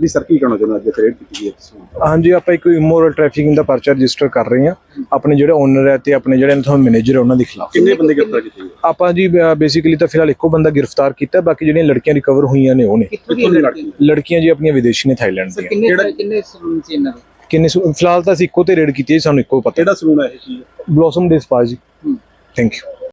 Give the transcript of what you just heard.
ਜੀ ਸਰ ਕੀ ਕਹਿਣਾ ਚਾਹੁੰਦਾ ਅੱਜ ਇੱਥੇ ਰੇਡ ਕੀਤੀ ਹੈ ਹਾਂਜੀ ਆਪਾਂ ਇੱਕ ਇਮੋਰਲ ਟ੍ਰੈਫਿਕਿੰਗ ਦਾ ਪਰਚਾ ਰਜਿਸਟਰ ਕਰ ਰਹੇ ਹਾਂ ਆਪਣੇ ਜਿਹੜੇ ਓਨਰ ਹੈ ਤੇ ਆਪਣੇ ਜਿਹੜੇ ਤੁਹਾਨੂੰ ਮੈਨੇਜਰ ਹੈ ਉਹਨਾਂ ਦੇ ਖਿਲਾਫ ਕਿੰਨੇ ਬੰਦੇ ਗ੍ਰਿਫਤਾਰ ਕੀਤੇ ਆਪਾਂ ਜੀ ਬੇਸਿਕਲੀ ਤਾਂ ਫਿਲਹਾਲ ਇੱਕੋ ਬੰਦਾ ਗ੍ਰਿਫਤਾਰ ਕੀਤਾ ਬਾਕੀ ਜਿਹੜੀਆਂ ਲੜਕੀਆਂ ਰਿਕਵਰ ਹੋਈਆਂ ਨੇ ਉਹ ਨੇ ਲੜਕੀਆਂ ਜੀ ਆਪਣੀਆਂ ਵਿਦੇਸ਼ੀ ਨੇ ਥਾਈਲੈਂਡ ਦੀਆਂ ਕਿਹੜਾ ਕਿੰਨੇ ਸਲੂਨ ਸੀ ਇਹਨਾਂ ਦੇ ਕਿੰਨੇ ਫਿਲਹਾਲ ਤਾਂ ਅਸੀਂ ਇੱਕੋ ਤੇ ਰੇਡ ਕੀਤੀ ਸਾਨੂੰ ਇੱਕੋ ਪਤਾ ਕਿਹੜਾ ਸਲੂਨ ਹੈ ਇਹ ਚੀਜ਼ ਬਲੌਸਮ ਡਿਸਪਾਜ ਜੀ ਥੈਂਕ ਯੂ